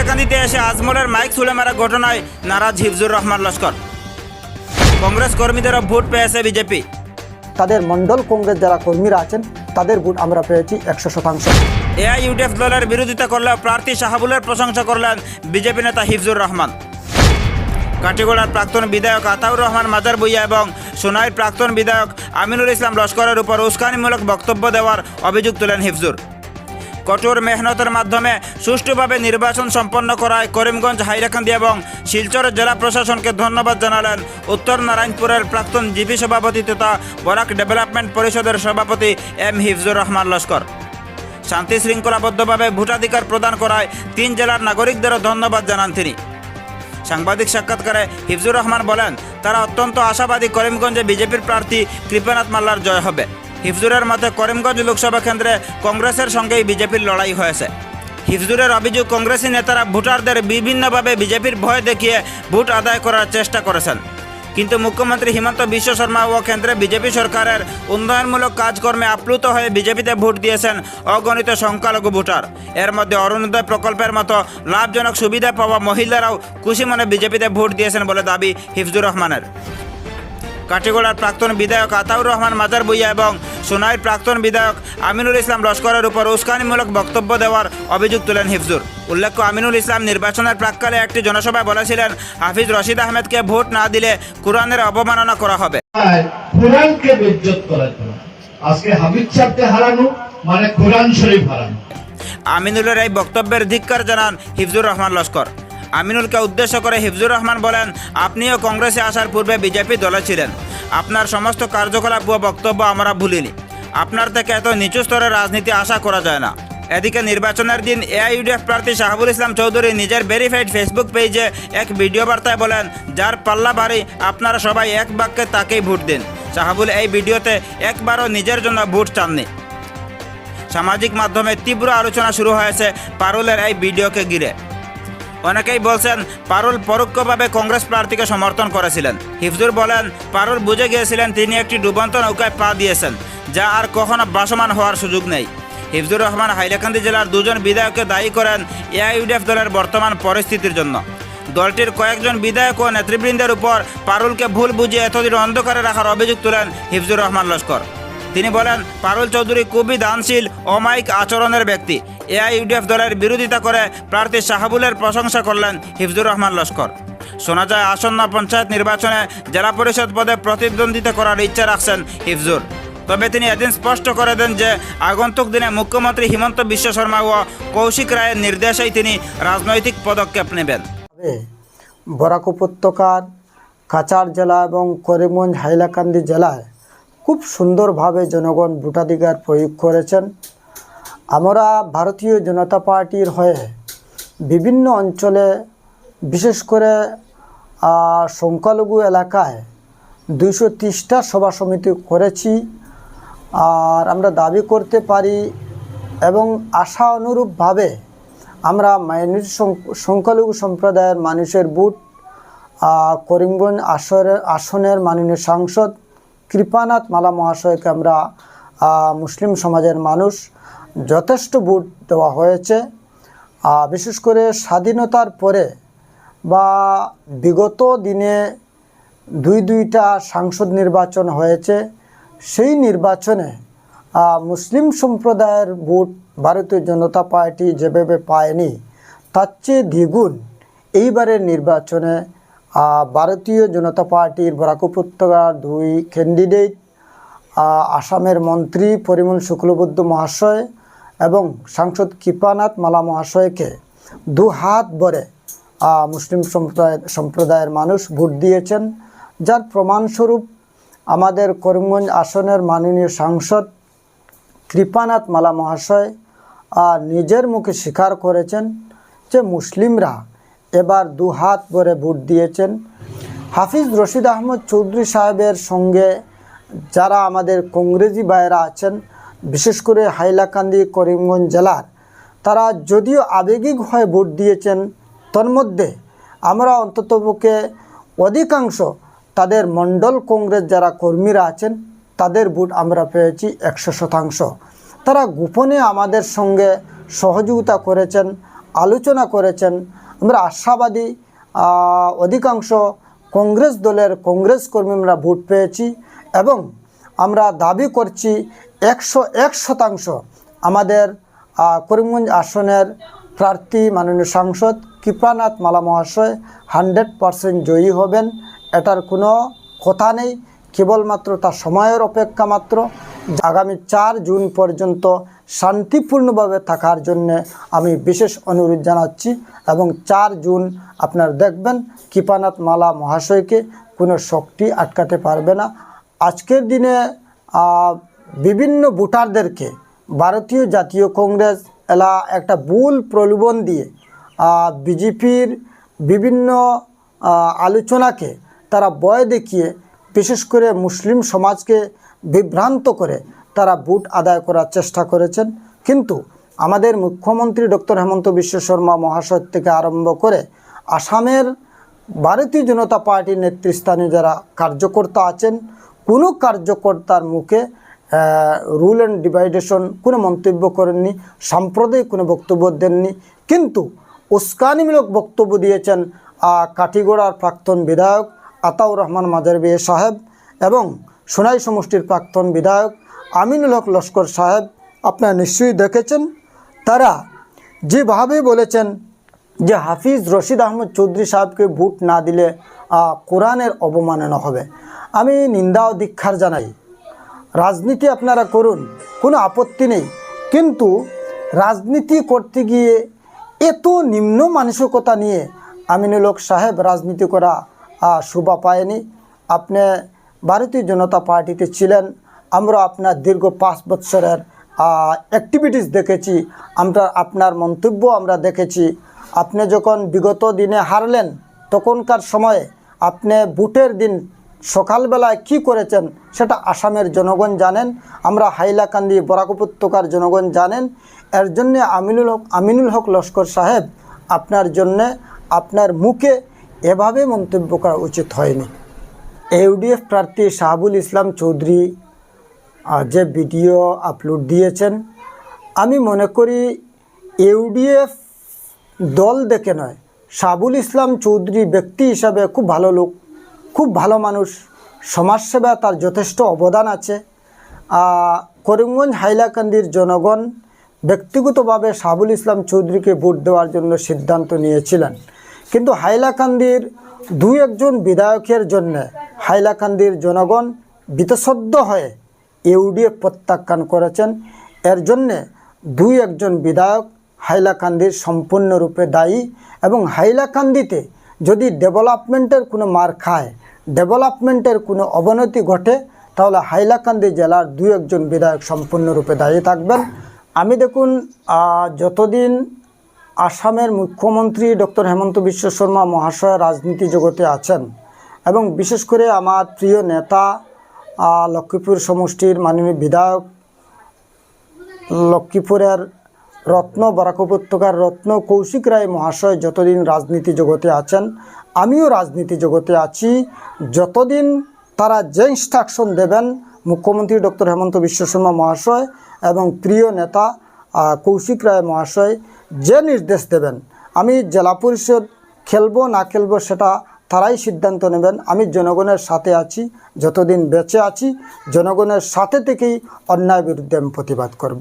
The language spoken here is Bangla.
হাইলাকান্দিতে এসে আজমলের মাইক ছুলে মারা ঘটনায় নারাজ হিফজুর রহমান লস্কর। কংগ্রেস কর্মীদেরও ভোট পেয়েছে বিজেপি। তাদের মণ্ডল কংগ্রেস যারা কর্মীরা আছেন তাদের ভোট আমরা পেয়েছি একশো শতাংশ। এআইইউডিএফ দলের বিরোধিতা করলেও প্রার্থী শাহাবুলের প্রশংসা করলেন বিজেপি নেতা হিফজুর রহমান। কাটিগোড়ার প্রাক্তন বিধায়ক আতাউর রহমান মাজার বইয়া এবং সোনাইর প্রাক্তন বিধায়ক আমিনুল ইসলাম লস্করের উপর উস্কানিমূলক বক্তব্য দেওয়ার অভিযোগ তোলেন হিফজুর। কঠোর মেহনতের মাধ্যমে সুষ্ঠুভাবে নির্বাচন সম্পন্ন করায় করিমগঞ্জ, হাইলাকান্দি এবং শিলচর জেলা প্রশাসনকে ধন্যবাদ জানালেন উত্তর নারায়ণপুরের প্রাক্তন জিপি সভাপতি তথা বরাক ডেভেলপমেন্ট পরিষদের সভাপতি এম হিফজুর রহমান লস্কর। শান্তি শৃঙ্খলাবদ্ধভাবে ভোটাধিকার প্রদান করায় তিন জেলার নাগরিকদেরও ধন্যবাদ জানান তিনি। সাংবাদিক সাক্ষাৎকারে হিফজুর রহমান বলেন, তারা অত্যন্ত আশাবাদী করিমগঞ্জে বিজেপির প্রার্থী কৃপনাথ মাল্লার জয় হবে। হিফজুরের মতে করিমগঞ্জ লোকসভা কেন্দ্রে কংগ্রেসের সঙ্গেই বিজেপির লড়াই হয়েছে। হিফজুরের অভিযোগ, কংগ্রেসি নেতারা ভোটারদের বিভিন্নভাবে বিজেপির ভয় দেখিয়ে ভোট আদায় করার চেষ্টা করেছেন। কিন্তু মুখ্যমন্ত্রী হিমন্ত বিশ্ব শর্মা ও কেন্দ্রে বিজেপি সরকারের উন্নয়নমূলক কাজকর্মে আপ্লুত হয়ে বিজেপিতে ভোট দিয়েছেন অগণিত সংখ্যালঘু ভোটার। এর মধ্যে অরুণোদয় প্রকল্পের মতো লাভজনক সুবিধা পাওয়া মহিলারাও খুশি মনে বিজেপিতে ভোট দিয়েছেন বলে দাবি হিফজুর রহমানের। কাটিগোড়ার প্রাক্তন বিধায়ক আতাউর রহমান মাজার বইয়া এবং সোনাইর প্রাক্তন বিধায়ক আমিনুল ইসলাম লস্করের উপর উস্কানিমূলক বক্তব্য দেওয়ার অভিযোগ তুলেন হিফজুর। উল্লেখ্য আমিনুল ইসলাম নির্বাচনের প্রাককালে একটি জনসভায় বলেছিলেন হাফিজ রশিদ আহমেদকে ভোট না দিলে কোরআনের অবমাননা করা হবে। কোরআনকে বেজ্জত করার জন্য। আজকে হাবিব সাহেবকে হারানো মানে কোরআন শরীফ হারানো। আমিনুলের এই বক্তব্যের ধিক্কার জানান হিফজুর রহমান লস্কর। আমিনুলকে উদ্দেশ্য করে হিফজুর রহমান বলেন, আপনিও কংগ্রেসে আসার পূর্বে বিজেপি দলে ছিলেন। আপনার সমস্ত কার্যকলাপ ও বক্তব্য আমরা ভুলিনি। আপনার থেকে এত নিচু স্তরের রাজনীতি আশা করা যায় না। এদিকে নির্বাচনের দিন এআইইউডিএফ প্রার্থী শাহাবুল ইসলাম চৌধুরী নিজের ভেরিফাইড ফেসবুক পেজে এক ভিডিও বার্তায় বলেন, যার পাল্লা ভারী আপনারা সবাই এক বাক্যে তাকেই ভোট দিন। শাহাবুল এই ভিডিওতে একবারও নিজের জন্য ভোট চাননি। সামাজিক মাধ্যমে তীব্র আলোচনা শুরু হয়েছে পারুলের এই ভিডিওকে ঘিরে। অনেকেই বলছেন, পারুল পরোক্ষভাবে কংগ্রেস প্রার্থীকে সমর্থন করেছিলেন। হিফজুর বলেন, পারুল বুঝে গিয়েছিলেন তিনি একটি ডুবন্ত নৌকায় পা দিয়েছেন, যা আর কখনো বাসমান হওয়ার সুযোগ নেই। হিফজুর রহমান হাইলাকান্দি জেলার দুজন বিধায়ককে দায়ী করেন এআইউডিএফ দলের বর্তমান পরিস্থিতির জন্য। দলটির কয়েকজন বিধায়ক ও নেতৃবৃন্দের উপর পারুলকে ভুল বুঝিয়ে এতদিন অন্ধকারে রাখার অভিযোগ তোলেন হিফজুর রহমান লস্কর। তিনি বলেন, পারুল চৌধুরী খুবই দানশীল, অমায়িক আচরণের ব্যক্তি। এআইইউডিএফ দলের বিরোধিতা করে প্রার্থী শাহাবুলের প্রশংসা করলেন হিফজুর রহমান লস্কর। শোনা যায়, আসন্ন পঞ্চায়েত নির্বাচনে জেলা পরিষদ পদে প্রতিদ্বন্দ্বিতা করার ইচ্ছা রাখছেন হিফজুর। তবে তিনি এদিন স্পষ্ট করে দেন যে, আগন্তুক দিনে মুখ্যমন্ত্রী হিমন্ত বিশ্ব শর্মা ও কৌশিক রায়ের নির্দেশেই তিনি রাজনৈতিক পদক্ষেপ নেবেন। বরাক উপত্যকার কাচার জেলা এবং করিমগঞ্জ হাইলাকান্দি জেলায় খুব সুন্দরভাবে জনগণ ভোটাধিকার প্রয়োগ করেছেন। আমরা ভারতীয় জনতা পার্টির হয়ে বিভিন্ন অঞ্চলে, বিশেষ করে সংখ্যালঘু এলাকায় দুইশো তিরিশটা সভা সমিতি করেছি। আর আমরা দাবি করতে পারি এবং আশা অনুরূপভাবে আমরা মাইনরিটি সংখ্যালঘু সম্প্রদায়ের মানুষের বুট করিমগঞ্জ আসরের আসনের মাননীয় সাংসদ কৃপানাথ মালা মহাশয়কে আমরা মুসলিম সমাজের মানুষ যথেষ্ট ভোট দেওয়া হয়েছে। বিশেষ করে স্বাধীনতার পরে বা বিগত দিনে দুই দুইটা সাংসদ নির্বাচন হয়েছে, সেই নির্বাচনে মুসলিম সম্প্রদায়ের ভোট ভারতীয় জনতা পার্টি যেভাবে পায়নি, তার চেয়ে দ্বিগুণ এইবারের নির্বাচনে ভারতীয় জনতা পার্টির বরাক উপত্যকার দুই ক্যান্ডিডেট আসামের মন্ত্রী পরিমল শুক্লবুদ্ধ মহাশয় এবং সাংসদ কৃপানাথ মালা মহাশয়কে দু হাত ভরে মুসলিম সম্প্রদায়, সম্প্রদায়ের মানুষ ভোট দিয়েছেন। যার প্রমাণস্বরূপ আমাদের করিমগঞ্জ আসনের মাননীয় সাংসদ কৃপানাথ মালা মহাশয় নিজের মুখে স্বীকার করেছেন যে মুসলিমরা এবার দু হাত ভরে ভোট দিয়েছেন। হাফিজ রশিদ আহমদ চৌধুরী সাহেবের সঙ্গে যারা আমাদের কংগ্রেসি ভাইয়েরা আছেন, বিশেষ করে হাইলাকান্দি, করিমগঞ্জ জেলার, তারা যদিও আবেগিক হয়ে ভোট দিয়েছেন, তন্মধ্যে আমরা অন্ততপক্ষে অধিকাংশ তাদের মণ্ডল কংগ্রেস যারা কর্মীরা আছেন, তাদের ভোট আমরা পেয়েছি একশো শতাংশ। তারা গোপনে আমাদের সঙ্গে সহযোগিতা করেছেন, আলোচনা করেছেন আমরা আশাবাদী অধিকাংশ কংগ্রেস দলের কংগ্রেস কর্মীরা ভোট পেয়েছি এবং আমরা দাবি করছি একশো এক শতাংশ আমাদের করিমগঞ্জ আসনের প্রার্থী মাননীয় সাংসদ কৃপানাথ মালা মহাশয় হান্ড্রেড পারসেন্ট জয়ী হবেন। এটার কোনো কথা নেই, কেবলমাত্র তার সময়ের অপেক্ষা মাত্র। আগামী চার জুন পর্যন্ত শান্তিপূর্ণভাবে থাকার জন্যে আমি বিশেষ অনুরোধ জানাচ্ছি এবং চার জুন আপনার দেখবেন কৃপানাথ মালা মহাশয়কে কোনো শক্তি আটকাতে পারবে না। আজকের দিনে বিভিন্ন ভোটারদেরকে ভারতীয় জাতীয় কংগ্রেস এলা একটা ভুল প্রলোভন দিয়ে বিজেপির বিভিন্ন আলোচনাকে তারা বয় দেখিয়ে বিশেষ করে মুসলিম সমাজকে বিভ্রান্ত করে তারা ভোট আদায় করার চেষ্টা করেছেন। কিন্তু আমাদের মুখ্যমন্ত্রী ডক্টর হেমন্ত বিশ্ব শর্মা মহাশয় থেকে আরম্ভ করে আসামের ভারতীয় জনতা পার্টির নেতৃস্থানীয় যারা কার্যকর্তা আছেন, কোনো কার্যকর্তার মুখে রুল অ্যান্ড ডিভাইডেশন কোনো মন্তব্য করেননি, সাম্প্রদায়িক কোনো বক্তব্য দেননি। কিন্তু উস্কানিমূলক বক্তব্য দিয়েছেন কাঠিগোড়ার প্রাক্তন বিধায়ক আতাউর রহমান মাজারবিয়ে সাহেব এবং সোনাই সমষ্টির প্রাক্তন বিধায়ক আমিনুল হক লস্কর সাহেব আপনারা নিশ্চয়ই দেখেছেন। তারা যেভাবে বলেছেন যে হাফিজ রশিদ আহমদ চৌধুরী সাহেবকে ভোট না দিলে কোরআনের অবমাননা হবে। আমি নিন্দা ও দীক্ষার জানাই। রাজনীতি আপনারা করুন, কোনো আপত্তি নেই। কিন্তু রাজনীতি করতে গিয়ে এত নিম্ন মানসিকতা নিয়ে আমিনুল হক সাহেব রাজনীতি করা শোভা পায়নি। আপনি ভারতীয় জনতা পার্টিতে ছিলেন। আমরা আপনার দীর্ঘ পাঁচ বৎসরের অ্যাক্টিভিটিস দেখেছি। আমরা আপনার মন্তব্য আমরা দেখেছি। আপনি যখন বিগত দিনে হারলেন, তখনকার সময়ে আপনি ভোটের দিন সকালবেলায় কি করেছেন সেটা আসামের জনগণ জানেন। আমরা হাইলাকান্দি বরাক উপত্যকার জনগণ জানেন। এর জন্যে আমিনুল হক আমিনুল হক লস্কর সাহেব আপনার জন্যে আপনার মুখে এভাবে মন্তব্য করা উচিত হয়নি। ইউডিএফ প্রার্থী শাহাবুল ইসলাম চৌধুরী যে ভিডিও আপলোড দিয়েছেন। আমি মনে করি ইউডিএফ দল দেখে নয়, শাহাবুল ইসলাম চৌধুরী ব্যক্তি হিসাবে খুব ভালো লোক, খুব ভালো মানুষ, সমাজসেবা তার যথেষ্ট অবদান আছে। করিমগঞ্জ হাইলাকান্দির জনগণ ব্যক্তিগতভাবে শাহাবুল ইসলাম চৌধুরীকে ভোট দেওয়ার জন্য সিদ্ধান্ত নিয়েছিলেন। কিন্তু হাইলাকান্দির দুই একজন বিধায়কের জন্য হাইলাকান্দির জনগণ বিতসদ্য হয়ে ইউডিএফ প্রত্যাখ্যান করেছেন। এর জন্যে দুই একজন বিধায়ক হাইলাকান্দির সম্পূর্ণরূপে দায়ী এবং হাইলাকান্দিতে যদি ডেভেলপমেন্টের কোনো মার খায়, ডেভেলপমেন্টের কোনো অবনতি ঘটে, তাহলে হাইলাকান্দি জেলার দু একজন বিধায়ক সম্পূর্ণরূপে দায়ী থাকবেন। আমি দেখুন যতদিন আসামের মুখ্যমন্ত্রী ডক্টর হেমন্ত বিশ্ব শর্মা মহাশয় রাজনীতি জগতে আছেন। এবং বিশেষ করে আমার প্রিয় নেতা লক্ষ্মীপুর সমষ্টির মাননীয় বিধায়ক, লক্ষ্মীপুরের রত্ন, বরাক উপত্যকার রত্ন কৌশিক রায় মহাশয় যতদিন রাজনীতি জগতে আছেন, আমিও রাজনীতি জগতে আছি। যতদিন তারা যে ইনস্ট্রাকশন দেবেন, মুখ্যমন্ত্রী ডক্টর হেমন্ত বিশ্ব শর্মা মহাশয় এবং প্রিয় নেতা কৌশিক রায় মহাশয় যে নির্দেশ দেবেন, আমি জেলা পরিষদ খেলব না খেলব সেটা তারাই সিদ্ধান্ত নেবেন। আমি জনগণের সাথে আছি, যতদিন বেঁচে আছি, জনগণের সাথে থেকেই অন্যায় বিরুদ্ধে আমি প্রতিবাদ করব।